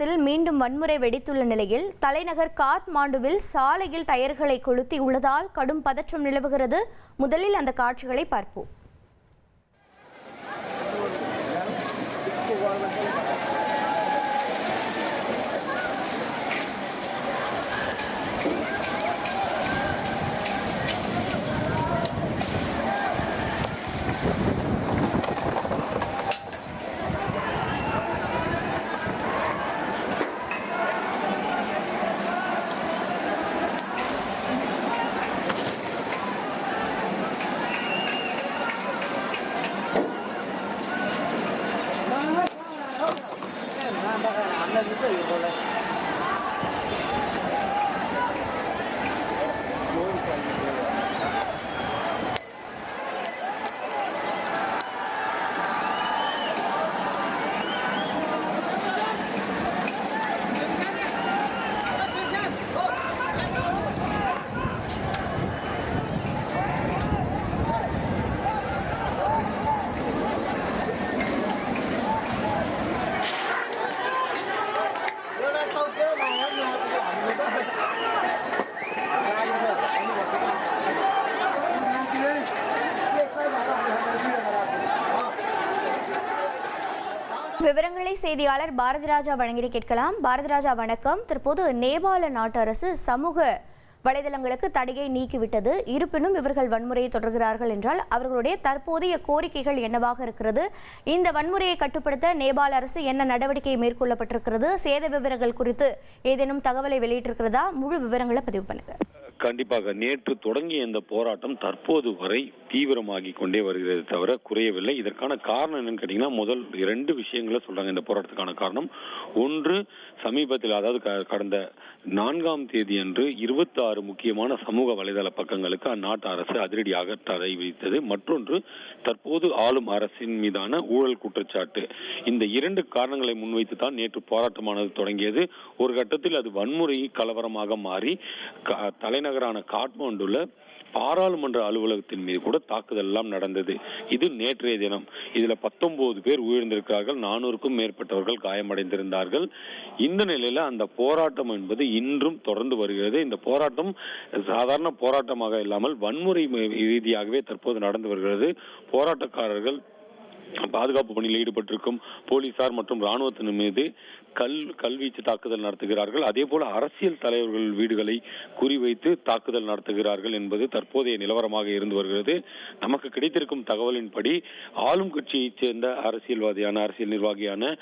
நகரத்தில் மீண்டும் வன்முறை வெடித்துள்ள நிலையில் தலைநகர் காத்மாண்டுவில் சாலையில் டயர்களை கொளுத்தி உள்ளதால் கடும் பதற்றம் நிலவுகிறது. முதலில் அந்த காட்சிகளை பார்ப்போம். Nicolás. விவரங்களை செய்தியாளர் பாரதிராஜா வழங்கி கேட்கலாம். பாரதிராஜா வணக்கம். தற்போது நேபாள நாட்டு அரசு சமூக வலைதளங்களுக்கு தடையை நீக்கிவிட்டது. இருப்பினும் இவர்கள் வன்முறையை தொடர்கிறார்கள் என்றால் அவர்களுடைய தற்போதைய கோரிக்கைகள் என்னவாக இருக்கிறது? இந்த வன்முறையை கட்டுப்படுத்த நேபாள அரசு என்ன நடவடிக்கை மேற்கொள்ளப்பட்டிருக்கிறது? சேத விவரங்கள் குறித்து ஏதேனும் தகவலை வெளியிட்டிருக்கிறதா? முழு விவரங்களை பதிவு பண்ணுங்க. கண்டிப்பாக நேற்று தொடங்கிய இந்த போராட்டம் தற்போது வரை தீவிரமாகி கொண்டே வருகிறது தவிர குறையவில்லை. இதற்கான காரணம் என்னன்னு கேட்டீங்கன்னா முதல் இரண்டு விஷயங்களை சொல்றாங்க இந்த போராட்டத்துக்கான காரணம். ஒன்று சமீபத்தில் அதாவது க- கடந்த நான்காம் தேதி அன்று இருபத்தாறு முக்கியமான சமூக வலைதள பக்கங்களுக்கு அந்நாட்டு அரசு அதிரடியாக தடை விதித்தது. மற்றொன்று தற்போது ஆளும் அரசின் மீதான ஊழல் குற்றச்சாட்டு. இந்த இரண்டு காரணங்களை முன்வைத்து தான் நேற்று போராட்டமானது தொடங்கியது. ஒரு கட்டத்தில் அது வன்முறை கலவரமாக மாறி க- தலைநகரான காட்மாண்டுல பாராளுமன்ற அலுவலகத்தின் மீது கூட தாக்குதல் எல்லாம் நடந்தது. இது நேற்றைய தினம். இதுல பத்தொன்பது பேர் உயிர்ந்திருக்கிறார்கள் நானூறுக்கும் மேற்பட்டவர்கள் காயமடைந்திருந்தார்கள். இந்த நிலையில அந்த போராட்டம் என்பது இன்றும் தொடர்ந்து வருகிறது. இந்த போராட்டம் சாதாரண போராட்டமாக இல்லாமல் வன்முறை ரீதியாகவே தற்போது நடந்து வருகிறது. போராட்டக்காரர்கள் பாதுகாப்பு பணியில் ஈடுபட்டிருக்கும் போலீசார் மற்றும் ராணுவத்தின் மீது கல் கல்வீச்சு தாக்குதல் நடத்துகிறார்கள். அதே போல அரசியல் தலைவர்கள் வீடுகளை குறிவைத்து தாக்குதல் நடத்துகிறார்கள் என்பது தற்போதைய நிலவரமாக இருந்து வருகிறது. நமக்கு கிடைத்திருக்கும் தகவலின்படி ஆளும் கட்சியைச் சேர்ந்த அரசியல்வாதியான அரசியல் நிர்வாகியான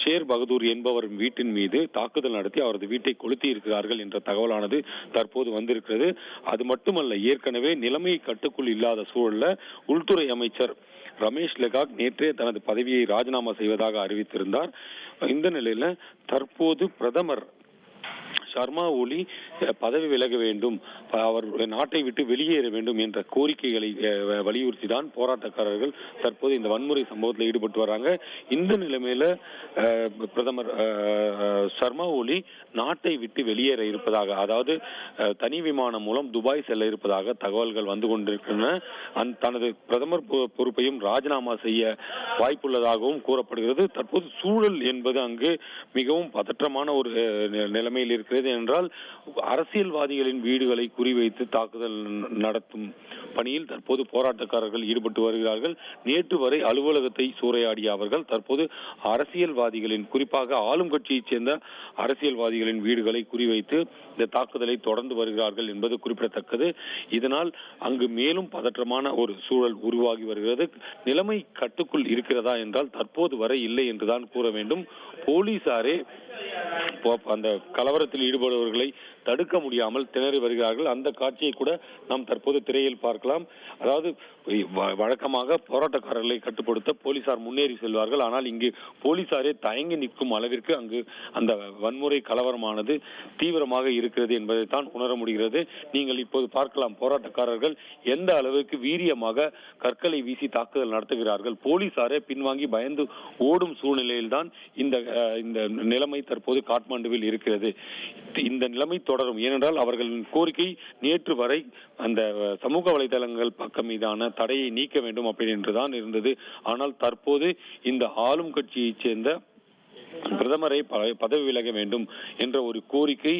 ஷேர் பகதூர் என்பவர் வீட்டின் மீது தாக்குதல் நடத்தி அவரது வீட்டை கொளுத்தி இருக்கிறார்கள் என்ற தகவலானது தற்போது வந்திருக்கிறது. அது மட்டுமல்ல ஏற்கனவே நிலைமை கட்டுக்குள் இல்லாத சூழல்ல உள்துறை அமைச்சர் ரமேஷ் லெகாக் நேற்றே தனது பதவியை ராஜினாமா செய்வதாக அறிவித்திருந்தார். இந்த நிலையில தற்போது பிரதமர் சர்மா ஒலி பதவி விலக வேண்டும். அவர் நாட்டை விட்டு வெளியேற வேண்டும் என்ற கோரிக்கைகளை அஹ், வலியுறுத்தி தான் போராட்டக்காரர்கள் தற்போது இந்த வன்முறை சம்பவத்தில் ஈடுபட்டு வராங்க. இந்த நிலைமையில பிரதமர் சர்மா ஒலி நாட்டை விட்டு வெளியேற இருப்பதாக அதாவது தனி விமானம் மூலம் துபாய் செல்ல இருப்பதாக தகவல்கள் வந்து கொண்டிருக்கின்றன. தனது பிரதமர் பொ- பொறுப்பையும் ராஜினாமா செய்ய வாய்ப்புள்ளதாகவும் கூறப்படுகிறது. தற்போது சூழல் என்பது அங்கு மிகவும் பதற்றமான ஒரு நிலைமையில் இருக்கிறது. என்றால் அரசியல்வாதிகளின் வீடுகளை குறிவைத்து தாக்குதல் நடத்தும் பணியில் தற்போது போராட்டக்காரர்கள் ஈடுபட்டு வருகிறார்கள். நேற்று வரை அலுவலகத்தை சூறையாடிய அவர்கள் தற்போது அரசியல்வாதிகளின் குறிப்பாக ஆளும் கட்சியைச் சேர்ந்த அரசியல்வாதிகளின் வீடுகளை குறிவைத்து இந்த தாக்குதலை தொடர்ந்து வருகிறார்கள் என்பது குறிப்பிடத்தக்கது. இதனால் அங்கு மேலும் பதற்றமான ஒரு சூழல் உருவாகி வருகிறது. நிலைமை கட்டுக்குள் இருக்கிறதா என்றால் தற்போது வரை இல்லை என்றுதான் கூற வேண்டும். போலீசாரே அந்த கலவரத்தில் ஈடுபடுபவர்களை தடுக்க முடியாமல் திணறி வருகிறார்கள். அந்த காட்சியை கூட நாம் தற்போது திரையில் பார்க்கலாம். அதாவது வ- வழக்கமாக போராட்டக்காரர்களை கட்டுப்படுத்த போலீசார் முன்னேறி செல்வார்கள். ஆனால் இங்கு போலீசாரே தயங்கி நிற்கும் அளவிற்கு அங்கு அந்த வன்முறை கலவரமானது தீவிரமாக இருக்கிறது என்பதைத்தான் உணர முடிகிறது. நீங்கள் இப்போது பார்க்கலாம் போராட்டக்காரர்கள் எந்த அளவுக்கு வீரியமாக கற்களை வீசி தாக்குதல் நடத்துகிறார்கள். போலீசாரே பின்வாங்கி பயந்து ஓடும் சூழ்நிலையில்தான் இந்த இந்த நிலைமை தற்போது காட்மாண்டுவில் இருக்கிறது. இந்த நிலைமை தொடரும். ஏனென்றால் அவர்களின் கோரிக்கை நேற்று வரை அந்த சமூக வலைதளங்கள் பக்கம் மீதான தடையை நீக்க வேண்டும் அப்படின்னு என்றுதான் இருந்தது. ஆனால் தற்போது இந்த ஆளும் கட்சியைச் சேர்ந்த பிரதமரை பதவி விலக வேண்டும் என்ற ஒரு கோரிக்கை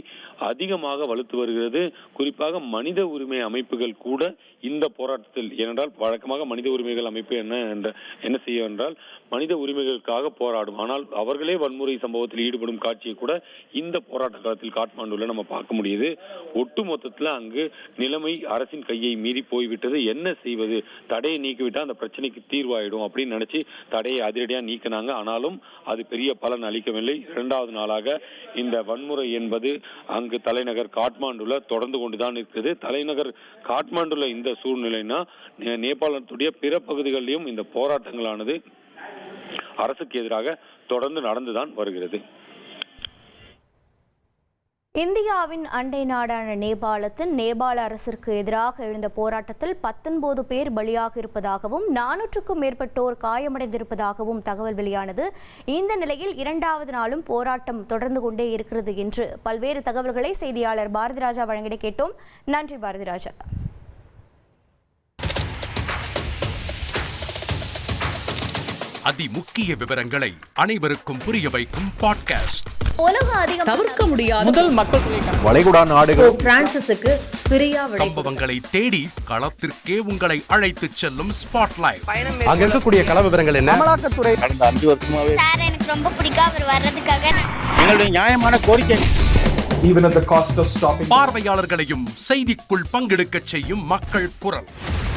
அதிகமாக வலுத்து வருகிறது. குறிப்பாக மனித உரிமை அமைப்புகள் கூட இந்த போராட்டத்தில் ஏனென்றால் வழக்கமாக மனித உரிமைகள் அமைப்பு என்ன என்ற என்ன செய்யும் என்றால் மனித உரிமைகளுக்காக போராடும். ஆனால் அவர்களே வன்முறை சம்பவத்தில் ஈடுபடும் காட்சியை கூட இந்த போராட்ட காலத்தில் காட்மாண்டுல நம்ம பார்க்க முடியுது. ஒட்டு மொத்தத்தில் அங்கு நிலைமை அரசின் கையை மீறி போய்விட்டது. என்ன செய்வது? தடையை நீக்கிவிட்டால் அந்த பிரச்சனைக்கு தீர்வாயிடும் அப்படின்னு நினைச்சு தடையை அதிரடியா நீக்கினாங்க. ஆனாலும் அது பெரிய பலன் அளிக்கவில்லை. இரண்டாவது நாளாக இந்த வன்முறை என்பது அங்கு தலைநகர் காட்மாண்டுல தொடர்ந்து கொண்டுதான் இருக்குது. தலைநகர் காட்மாண்டுல இந்த சூழ்நிலைனா நேபாளத்துடைய பிற பகுதிகளிலும் இந்த போராட்டங்களானது அரசுக்கு எதிராக தொடர்ந்து நடந்துதான் வருகிறது. இந்தியாவின் அண்டை நாடான நேபாளத்தின் நேபாள அரசிற்கு எதிராக எழுந்த போராட்டத்தில் பத்தொன்பது பேர் பலியாக இருப்பதாகவும் நானூற்றுக்கும் மேற்பட்டோர் காயமடைந்திருப்பதாகவும் தகவல் வெளியானது. இந்த நிலையில் இரண்டாவது நாளும் போராட்டம் தொடர்ந்து கொண்டே இருக்கிறது என்று பல்வேறு தகவல்களை செய்தியாளர் பாரதிராஜா வழங்கிட கேட்டோம். நன்றி பாரதிராஜா. அதிமுக்கிய விவரங்களை அனைவருக்கும் புரிய வைக்கும் பாட்காஸ்ட் உலக அதிகம் தவிர்க்க முடியாத முதல் மக்கள். வளைகுடா நாடுகள். பிரான்சிஸுக்கு பிரியா சம்பவங்களை தேடி களத்திற்கே உங்களை அழைத்துச் செல்லும் ஸ்பாட்லைட் அங்க இருக்கக்கூடிய கள விவரங்கள் என்ன? அமலாக்கத்துறை கடந்த அஞ்சு வருஷமாவே சார் எனக்கு ரொம்ப பிடிக்கும் அவர் வர்றதுக்காக. எங்களுடைய நியாயமான கோரிக்கை. Even at the cost of stopping. பார்வையாளர்களையும் செய்திக்குள் பங்கெடுக்கச் செய்யும் மக்கள் குரல்.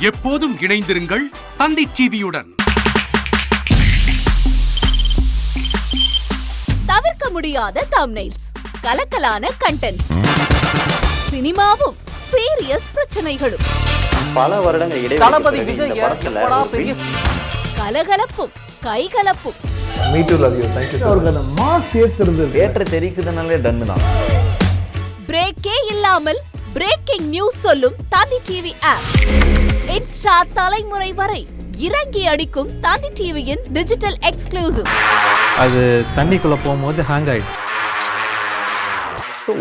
எப்போதும் இணைந்திருங்கள் தந்தி டிவியுடன். தவிர்க்க முடியாத தம்னைல்ஸ் கலக்கலான கண்டென்ட்ஸ் சினிமாவும் சீரியஸ் பிரச்சனைகளும். பல வருடங்கள் கலகலப்பும் கைகலப்பும். Me too love you thank you அவருக்கு அந்த மாஸ் ஏத்துறது ஏற்ற தெரிக்குதுனாலே டன்னு தான். பிரேக்கே இல்லாமல் பிரேக்கிங் நியூஸ் சொல்லும் தந்தி டிவி ஆப் இன்ஸ்டா தலைமுறை வரை இறங்கி அடிக்கும் தந்தி டிவியின் டிஜிட்டல் எக்ஸ்க்ளூசிவ் அது தண்ணிக்குள்ள போகும்போது ஹேங் ஆயிடுச்சு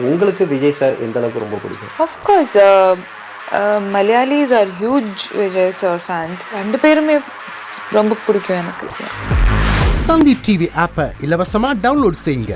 உங்களுக்கு விஜய் சார் எந்த அளவுக்கு ரொம்ப பிடிக்கும்? Uh, Malayalis are huge Vijay sir fans. ரெண்டு பேருமே ரொம்ப பிடிக்கும் எனக்கு. தந்தி டிவி ஆப்பை இலவசமா டவுன்லோட் செய்யுங்க.